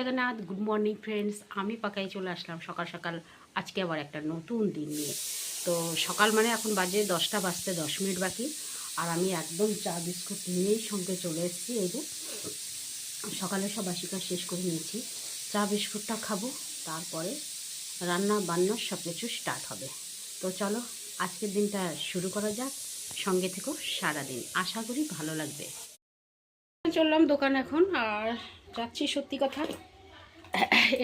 Jagannath good morning friends আমি পাকাই চলে আসলাম সকাল সকাল। আজকে আবার একটা নতুন দিন নিয়ে। তো সকাল মানে এখন বাজে দশটা বাজতে দশ মিনিট বাকি। আর আমি একদম চা বিস্কুট নিয়েই সঙ্গে চলে এসেছি, এই যে। সকালে সব কাজ শেষ করে নিয়েছি। চা বিস্কুটটা খাব, তারপরে রান্না বান্না সব কিছু স্টার্ট হবে। তো চলো, আজকের দিনটা শুরু করা যাক। সঙ্গে থেকেও সারাদিন। আশা করি ভালো লাগবে। চললাম দোকান এখন, আর যাচ্ছি সত্যি কথা।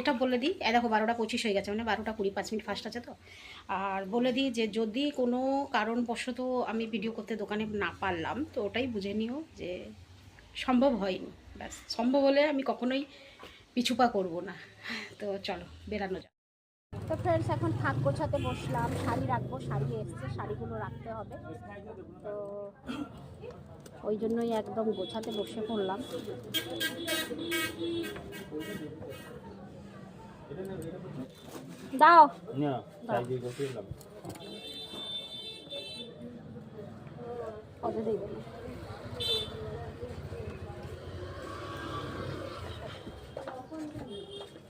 এটা বলে দিই এ দেখো বারোটা পঁচিশ হয়ে গেছে মানে বারোটা কুড়ি পাঁচ মিনিট ফার্স্ট আছে তো। আর বলে দিই যে যদি কোনো কারণবশত আমি ভিডিও করতে দোকানে না পারলাম, তো ওটাই বুঝে নিও যে সম্ভব হয়নি। ব্যাস, সম্ভব হলে আমি কখনোই পিছুপা করব না। তো চলো, বেরানো যাক। তো ফ্রেন্ডস এখন থাক গোছাতে বসলাম, শাড়ি রাখব, শাড়ি এসছে, শাড়িগুলো রাখতে হবে। তো ওই জন্যই একদম গোছাতে বসে পড়লাম। দাও। না কত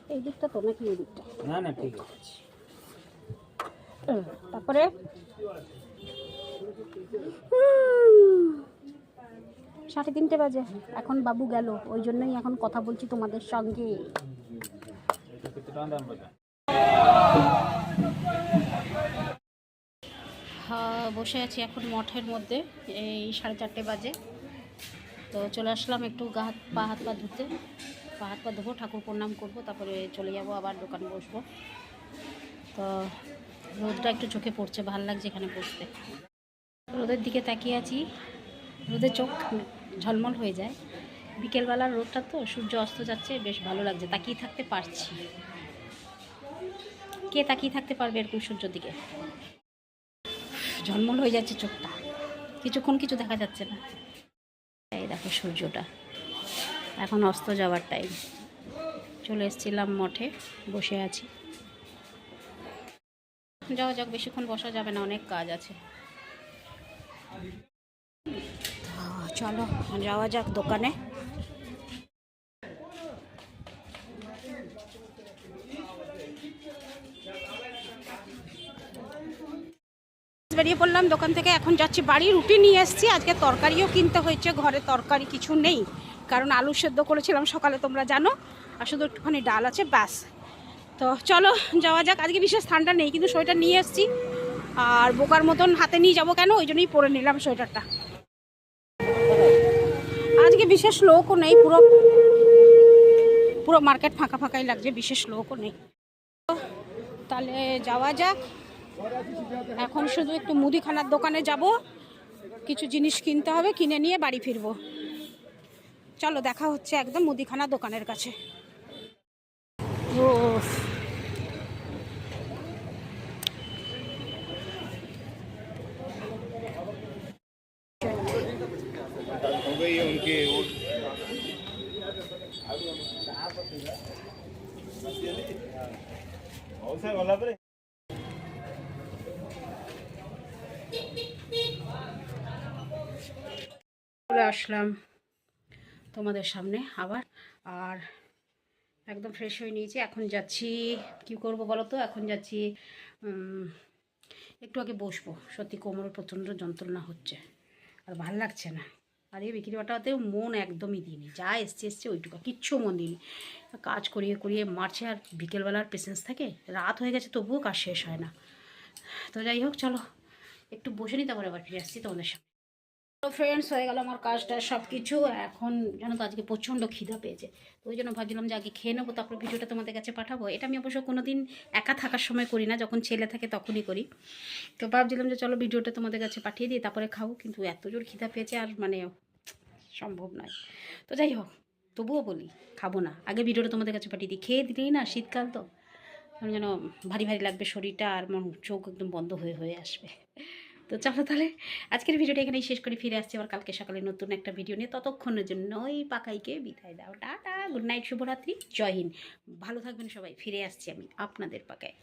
এই দিকটা তো নাকি এই দিকটা না না ঠিক আছে। তারপরে? সাড়ে তিনটে বাজে। এখন বাবু গেল ওই জন্যই এখন কথা বলছি তোমাদের সঙ্গে এটা কত টাকা দাম বলে হ্যাঁ, বসে আছি এখন মঠের মধ্যে, এই সাড়ে চারটে বাজে। তো চলে আসলাম একটু গা হাত, পা হাত পা ধুতে। পা হাত পা ধোবো, ঠাকুর প্রণাম করব, তারপরে চলে যাব, আবার দোকানে বসবো। তো রোদটা একটু চোখে পড়ছে, ভালো লাগছে এখানে বসতে। রোদের দিকে তাকিয়ে আছি রোদের চোখ ঝলমল হয়ে যায়। বিকেলবেলার রোদটা তো, সূর্য অস্ত যাচ্ছে, বেশ ভালো লাগছে, তাকিয়ে থাকতে পারছি। কে তাকিয়ে থাকতে পারবে এরকম সূর্যর দিকে? ঝলমল হয়ে যাচ্ছে চোখটা। কিছুক্ষণ কিছু দেখা যাচ্ছে না। এই দেখো সূর্যটা। এখন অস্ত যাওয়ার টাইম চলে এসেছিলাম মঠে, বসে আছি। যাওয়া যাক, বেশিক্ষণ বসা যাবে না, অনেক কাজ আছে। চলো, যাওয়া যাক দোকানে। বেরিয়ে পড়লাম দোকান থেকে। এখন যাচ্ছি বাড়ি, রুটি নিয়ে এসেছি। আজকে তরকারিও কিনতে হয়েছে, ঘরে তরকারি কিছু নেই। কারণ আলু সেদ্ধ করেছিলাম, সকালে তোমরা জানো। আর শুধু একটুখানি ডাল আছে, ব্যাস। তো চলো, যাওয়া যাক। আজকে বিশেষ ঠান্ডা নেই, কিন্তু সোয়েটার নিয়ে এসেছি। আর বোকার মতন হাতে নিয়ে যাব কেন? ওই জন্যই পরে নিলাম সোয়েটারটা। আজকে বিশেষ লোকও নেই, পুরো পুরো মার্কেট ফাঁকা ফাঁকাই লাগছে, বিশেষ লোকও নেই। তাহলে যাওয়া যাক। এখন শুধু একটু মুদিখানার দোকানে যাব। কিছু জিনিস কিনতে হবে কিনে নিয়ে বাড়ি ফিরবো। চলো দেখা হচ্ছে একদম মুদিখানা দোকানের কাছে। উফ, চলে আসলাম তোমাদের সামনে আবার। আর একদম ফ্রেশ হয়ে নিয়েছি। এখন যাচ্ছি, কি করব বলো তো? এখন যাচ্ছি একটু আগে বসবো। সত্যি কোমরে প্রচণ্ড যন্ত্রণা হচ্ছে। আর ভালো লাগছে না। আর এই বিক্রি বাটাতেও মন একদমই দিইনি। যা এসছে এসছে, ওইটুকু। কিচ্ছু মন দিইনি। কাজ করিয়ে করিয়ে মারছে, আর বিকেলবেলার পেশেন্স থাকে। রাত হয়ে গেছে, তবুও কাজ শেষ হয় না। তো যাই হোক, চলো। একটু বসে নিই তারপরে আবার ফিরে আসছি তোমাদের সামনে। তো ফ্রেন্ডস হয়ে গেল আমার কাজটা সব কিছু এখন জানো তো আজকে প্রচণ্ড খিদা পেয়েছে। তো ওই জন্য ভাবছিলাম যে আগে খেয়ে নেব, তারপর ভিডিওটা তোমাদের কাছে পাঠাবো। এটা আমি অবশ্য কোনো দিন একা থাকার সময় করি না, যখন ছেলে থাকে তখনই করি। তো ভাবছিলাম যে চলো ভিডিওটা তোমাদের কাছে পাঠিয়ে দিই, তারপরে খাব। কিন্তু এত জোর খিদা পেয়েছে আর মানে সম্ভব নয়। তো যাই হোক, তবুও বলি, খাব না। আগে ভিডিওটা তোমাদের কাছে পাঠিয়ে দিই। খেয়ে দিলেই না, শীতকাল তো। কেমন যেন ভারী ভারী লাগবে শরীরটা আর মন, চোখ একদম বন্ধ হয়ে হয়ে আসবে। তো চলো তাহলে আজকের ভিডিওটা এখানেই শেষ করে, ফিরে আসছি আবার কালকে সকালে নতুন একটা ভিডিও নিয়ে। ততক্ষণের জন্য ওই পাকাইকে বিদায় দাও, টাটা, গুড নাইট, শুভরাত্রি, জয় হিন্দ। ভালো থাকবেন সবাই, ফিরে আসছি আমি আপনাদের পাকায়।